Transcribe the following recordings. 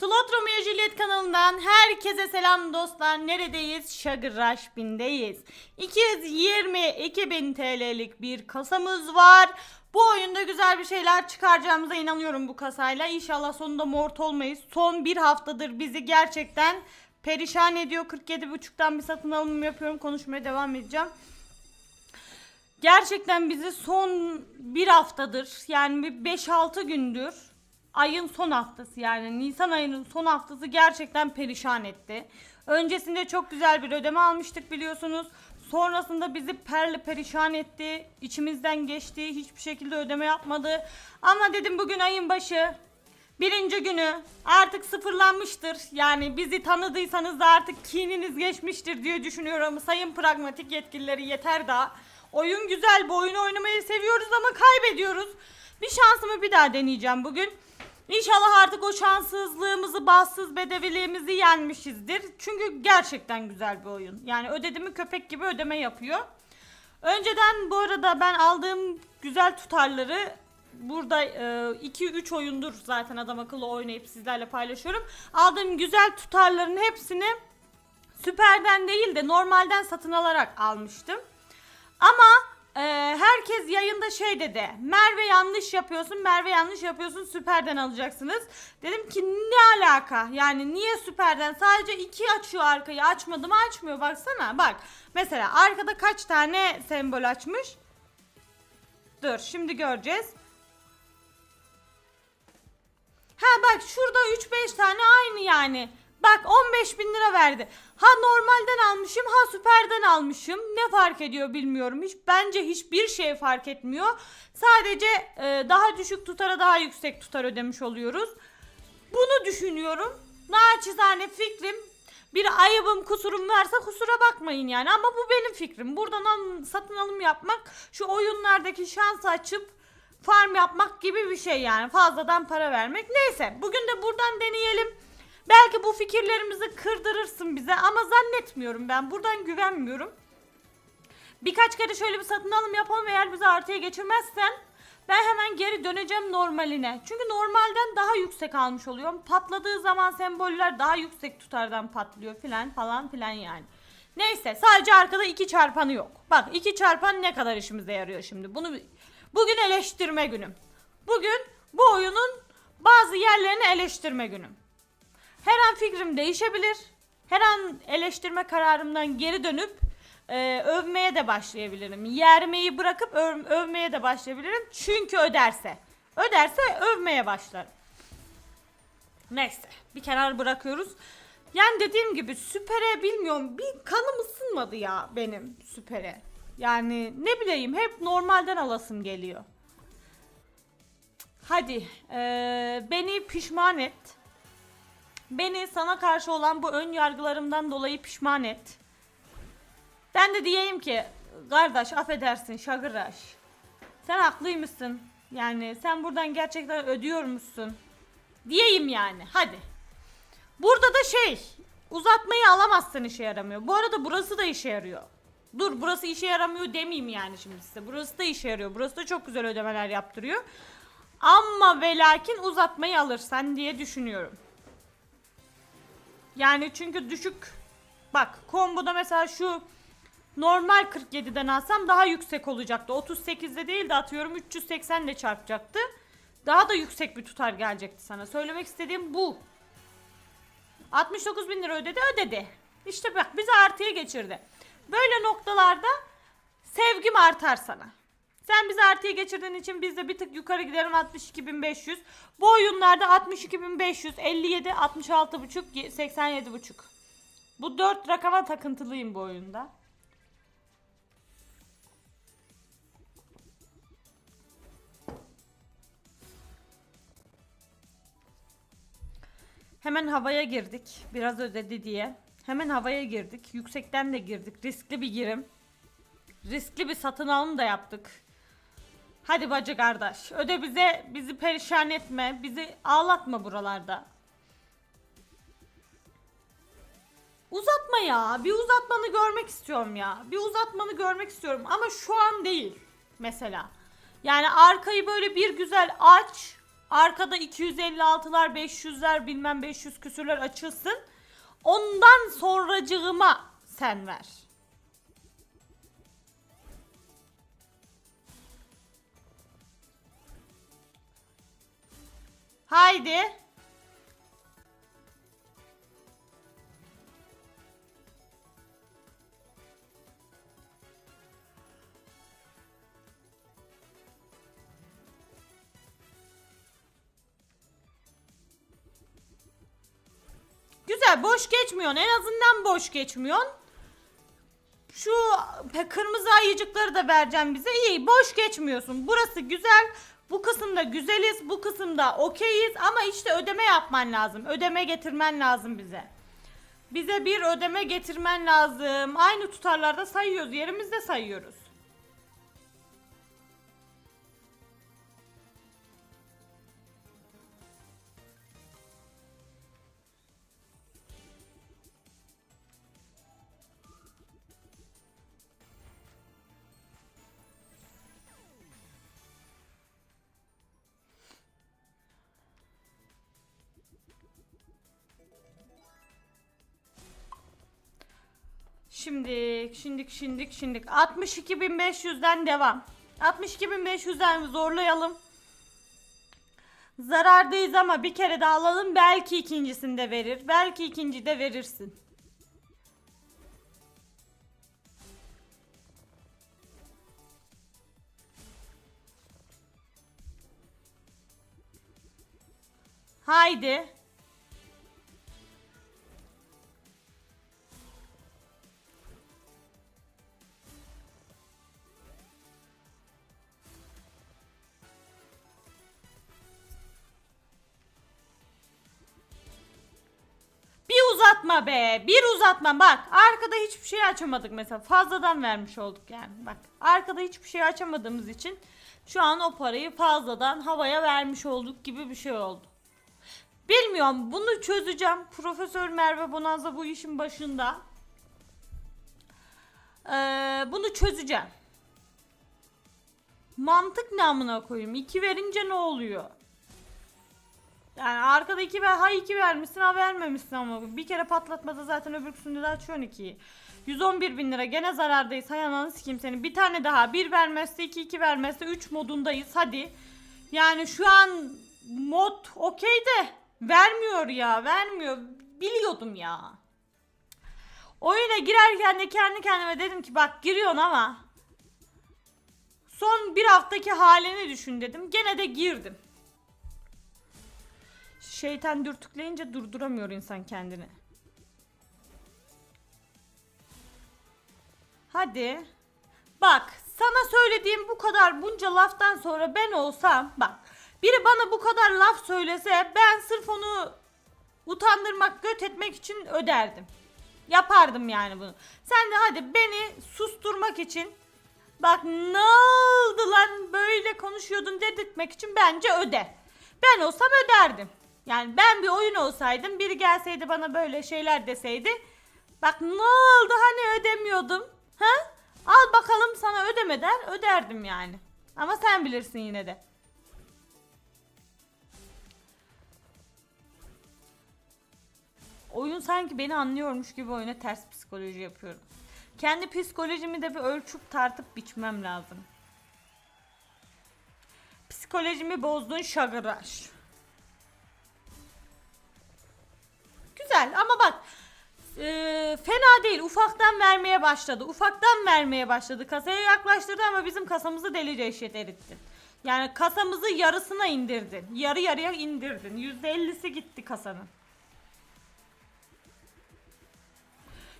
Slot Romeo Juliet kanalından herkese selam dostlar. Neredeyiz? Rush bindeyiz. 222 bin TL'lik bir kasamız var. Bu oyunda güzel bir şeyler çıkaracağımıza inanıyorum bu kasayla. İnşallah sonunda mort olmayız. Son bir haftadır bizi gerçekten perişan ediyor. 47.5'tan bir satın alım yapıyorum. Konuşmaya devam edeceğim. Gerçekten bizi son bir haftadır yani bir 5-6 gündür ayın son haftası yani Nisan ayının son haftası gerçekten perişan etti. Öncesinde çok güzel bir ödeme almıştık biliyorsunuz. Sonrasında bizi perle perişan etti. İçimizden geçti. Hiçbir şekilde ödeme yapmadı. Ama dedim bugün ayın başı. Birinci günü artık sıfırlanmıştır. Yani bizi tanıdıysanız da artık kininiz geçmiştir diye düşünüyorum. Sayın pragmatik yetkilileri yeter daha. Oyun güzel. Bu oyunu oynamayı seviyoruz ama kaybediyoruz. Bir şansımı bir daha deneyeceğim bugün. İnşallah artık o şanssızlığımızı, bassız bedeviliğimizi yenmişizdir. Çünkü gerçekten güzel bir oyun. Yani ödediğimi köpek gibi ödeme yapıyor. Önceden bu arada ben aldığım güzel tutarları burada 2-3 oyundur zaten adam akıllı oynayıp sizlerle paylaşıyorum. Aldığım güzel tutarların hepsini süperden değil de normalden satın alarak almıştım. Ama e, herkes yayında şey dedi. Merve yanlış yapıyorsun, Merve yanlış yapıyorsun, süperden alacaksınız. Dedim ki ne alaka? Yani niye süperden? Sadece iki açıyor arkayı. Açmadı mı açmıyor. Baksana bak. Mesela arkada kaç tane sembol açmış? Dur şimdi göreceğiz. Ha bak şurada 3-5 tane aynı yani. Bak 15 bin lira verdi. Ha normalden almışım ha süperden almışım. Ne fark ediyor bilmiyorum. Hiç Bence hiçbir şey fark etmiyor. Sadece e, daha düşük tutara daha yüksek tutar ödemiş oluyoruz. Bunu düşünüyorum. Naçizane fikrim. Bir ayıbım kusurum varsa kusura bakmayın yani. Ama bu benim fikrim. Buradan al- satın alım yapmak şu oyunlardaki şans açıp farm yapmak gibi bir şey yani. Fazladan para vermek. Neyse bugün de buradan deneyelim. Belki bu fikirlerimizi kırdırırsın bize ama zannetmiyorum ben. Buradan güvenmiyorum. Birkaç kere şöyle bir satın alım yapalım eğer bizi artıya geçirmezsen ben hemen geri döneceğim normaline. Çünkü normalden daha yüksek almış oluyorum. Patladığı zaman semboller daha yüksek tutardan patlıyor filan falan filan yani. Neyse sadece arkada iki çarpanı yok. Bak iki çarpan ne kadar işimize yarıyor şimdi. Bunu bugün eleştirme günüm. Bugün bu oyunun bazı yerlerini eleştirme günüm. Her an fikrim değişebilir. Her an eleştirme kararımdan geri dönüp e, övmeye de başlayabilirim. Yermeyi bırakıp öv- övmeye de başlayabilirim. Çünkü öderse. Öderse övmeye başlarım. Neyse bir kenar bırakıyoruz. Yani dediğim gibi süpere bilmiyorum bir kanım ısınmadı ya benim süpere. Yani ne bileyim hep normalden alasım geliyor. Hadi eee, beni pişman et. Beni sana karşı olan bu ön yargılarımdan dolayı pişman et. Ben de diyeyim ki kardeş affedersin şagıraş. Sen haklıymışsın. Yani sen buradan gerçekten ödüyormuşsun. Diyeyim yani hadi. Burada da şey uzatmayı alamazsın işe yaramıyor. Bu arada burası da işe yarıyor. Dur burası işe yaramıyor demeyeyim yani şimdi size. Burası da işe yarıyor. Burası da çok güzel ödemeler yaptırıyor. Ama ve lakin uzatmayı alırsan diye düşünüyorum. Yani çünkü düşük bak komboda mesela şu normal 47'den alsam daha yüksek olacaktı. 38'de değil de atıyorum 380 ile çarpacaktı. Daha da yüksek bir tutar gelecekti sana. Söylemek istediğim bu. 69 bin lira ödedi ödedi. İşte bak bizi artıya geçirdi. Böyle noktalarda sevgim artar sana. Sen bizi artıya geçirdiğin için biz de bir tık yukarı giderim 62.500. Bu oyunlarda 62.500, 57, 66.5, 87.5. Bu dört rakama takıntılıyım bu oyunda. Hemen havaya girdik. Biraz ödedi diye. Hemen havaya girdik. Yüksekten de girdik. Riskli bir girim. Riskli bir satın alım da yaptık. Hadi bacı kardeş. Öde bize bizi perişan etme. Bizi ağlatma buralarda. Uzatma ya. Bir uzatmanı görmek istiyorum ya. Bir uzatmanı görmek istiyorum ama şu an değil mesela. Yani arkayı böyle bir güzel aç. Arkada 256'lar 500'ler bilmem 500 küsürler açılsın. Ondan sonracığıma sen ver. Haydi. Güzel boş geçmiyorsun. En azından boş geçmiyorsun. Şu kırmızı ayıcıkları da vereceğim bize. İyi boş geçmiyorsun. Burası güzel. Bu kısımda güzeliz. Bu kısımda okeyiz. Ama işte ödeme yapman lazım. Ödeme getirmen lazım bize. Bize bir ödeme getirmen lazım. Aynı tutarlarda sayıyoruz. Yerimizde sayıyoruz. Şimdik, şimdik, şimdik, şimdik. 62.500'den devam. 62.500'den zorlayalım. Zarardayız ama bir kere daha alalım. Belki ikincisinde verir. Belki ikinci de verirsin. Haydi. Uzatma be. Bir uzatma. Bak arkada hiçbir şey açamadık mesela. Fazladan vermiş olduk yani. Bak arkada hiçbir şey açamadığımız için şu an o parayı fazladan havaya vermiş olduk gibi bir şey oldu. Bilmiyorum bunu çözeceğim. Profesör Merve Bonanza bu işin başında. Ee, bunu çözeceğim. Mantık ne amına koyayım? 2 verince ne oluyor? Yani arkada 2 ver, ha 2 vermişsin ha vermemişsin ama bir kere patlatmada zaten öbürküsünde de açıyorsun 2'yi. 111 bin lira gene zarardayız. Hay ananı sikeyim seni. Bir tane daha. 1 vermezse 2 2 vermezse 3 modundayız. Hadi. Yani şu an mod okey de vermiyor ya. Vermiyor. Biliyordum ya. Oyuna girerken de kendi kendime dedim ki bak giriyorsun ama son bir haftaki halini düşün dedim. Gene de girdim. Şeytan dürtükleyince durduramıyor insan kendini. Hadi. Bak sana söylediğim bu kadar bunca laftan sonra ben olsam bak biri bana bu kadar laf söylese ben sırf onu utandırmak göt etmek için öderdim. Yapardım yani bunu. Sen de hadi beni susturmak için bak ne oldu lan böyle konuşuyordun dedirtmek için bence öde. Ben olsam öderdim. Yani ben bir oyun olsaydım biri gelseydi bana böyle şeyler deseydi. Bak ne oldu hani ödemiyordum. Ha? Al bakalım sana ödemeden öderdim yani. Ama sen bilirsin yine de. Oyun sanki beni anlıyormuş gibi oyuna ters psikoloji yapıyorum. Kendi psikolojimi de bir ölçüp tartıp biçmem lazım. Psikolojimi bozdun şagıraş. Güzel ama bak e, fena değil ufaktan vermeye başladı. Ufaktan vermeye başladı. Kasaya yaklaştırdı ama bizim kasamızı deli dehşet erittin. Yani kasamızı yarısına indirdin. Yarı yarıya indirdin. %50'si gitti kasanın.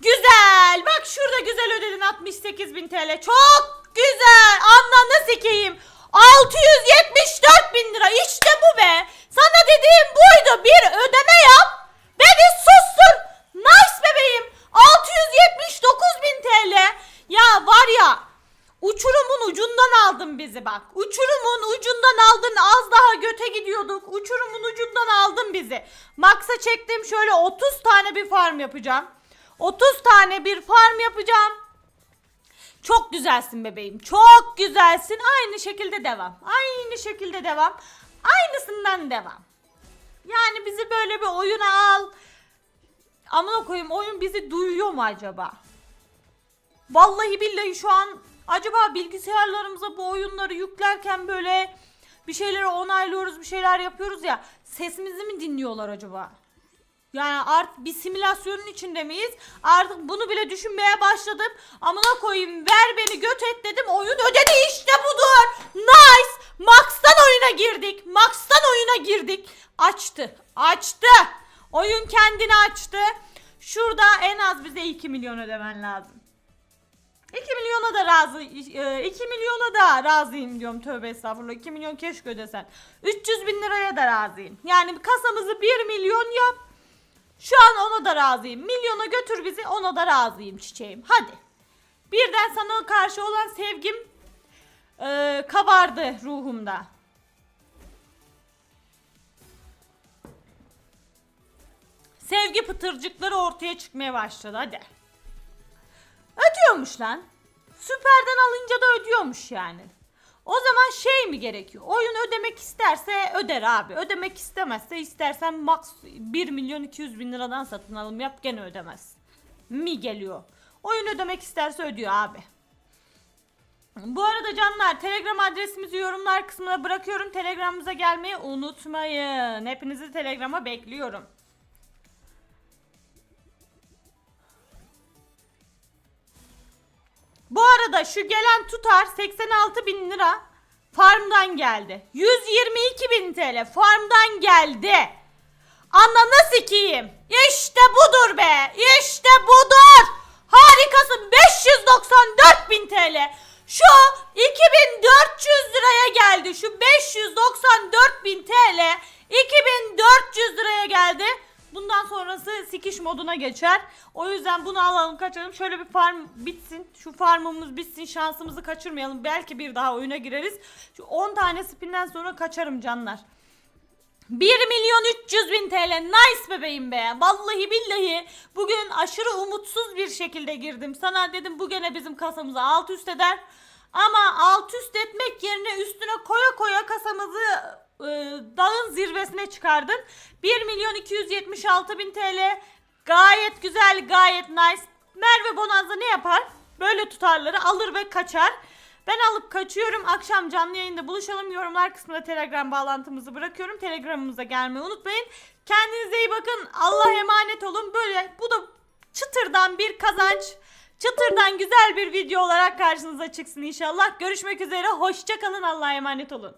Güzel. Bak şurada güzel ödedin 68 bin TL. Çok güzel. Anlanı sikeyim. 674 bin lira. İşte bu be. Sana dediğim buydu. Bir ödeme yap. Beni sustur. Nice bebeğim. 679 bin TL. Ya var ya. Uçurumun ucundan aldın bizi bak. Uçurumun ucundan aldın. Az daha göte gidiyorduk. Uçurumun ucundan aldın bizi. Max'a çektim şöyle 30 tane bir farm yapacağım. 30 tane bir farm yapacağım. Çok güzelsin bebeğim. Çok güzelsin. Aynı şekilde devam. Aynı şekilde devam. Aynısından devam. Yani bizi böyle bir oyuna al. Amına koyayım oyun bizi duyuyor mu acaba? Vallahi billahi şu an acaba bilgisayarlarımıza bu oyunları yüklerken böyle bir şeyleri onaylıyoruz, bir şeyler yapıyoruz ya. Sesimizi mi dinliyorlar acaba? Yani artık bir simülasyonun içinde miyiz? Artık bunu bile düşünmeye başladım. Amına koyayım ver beni göt et dedim. Oyun ödedi işte budur. Nice. Max'tan oyuna girdik. Max'tan oyuna girdik. Açtı. Açtı. Oyun kendini açtı. Şurada en az bize 2 milyon ödemen lazım. 2 milyona da razı 2 milyona da razıyım diyorum. Tövbe estağfurullah. 2 milyon keşke ödesen. 300 bin liraya da razıyım. Yani kasamızı 1 milyon yap. Şu an ona da razıyım. Milyona götür bizi ona da razıyım çiçeğim. Hadi. Birden sana karşı olan sevgim e, kabardı ruhumda. Sevgi pıtırcıkları ortaya çıkmaya başladı. Hadi Ödüyormuş lan. Süperden alınca da ödüyormuş yani. O zaman şey mi gerekiyor? Oyun ödemek isterse öder abi. Ödemek istemezse istersen max 1 milyon 200 bin liradan satın alım yap gene ödemez. Mi geliyor. Oyun ödemek isterse ödüyor abi. Bu arada canlar Telegram adresimizi yorumlar kısmına bırakıyorum. Telegramımıza gelmeyi unutmayın. Hepinizi Telegram'a bekliyorum. Bu arada şu gelen tutar 86 bin lira farmdan geldi. 122 bin TL farmdan geldi. Ananı sikeyim. İşte budur be. İşte budur. Harikasın. 594 bin TL. Şu 2400 liraya geldi. Şu 594 bin TL 2400 liraya geldi. Bundan sonrası sikiş moduna geçer. O yüzden bunu alalım kaçalım. Şöyle bir farm bitsin. Şu farmımız bitsin. Şansımızı kaçırmayalım. Belki bir daha oyuna gireriz. Şu 10 tane spinden sonra kaçarım canlar. 1 milyon 300 bin TL nice bebeğim be vallahi billahi bugün aşırı umutsuz bir şekilde girdim sana dedim bu gene bizim kasamızı alt üst eder ama alt üst etmek yerine üstüne koya koya kasamızı e, dağın zirvesine çıkardın 1 milyon 276 bin TL gayet güzel gayet nice Merve Bonanza ne yapar böyle tutarları alır ve kaçar ben alıp kaçıyorum. Akşam canlı yayında buluşalım. Yorumlar kısmına Telegram bağlantımızı bırakıyorum. Telegramımıza gelmeyi unutmayın. Kendinize iyi bakın. Allah'a emanet olun. Böyle bu da çıtırdan bir kazanç. Çıtırdan güzel bir video olarak karşınıza çıksın inşallah. Görüşmek üzere. Hoşçakalın. Allah'a emanet olun.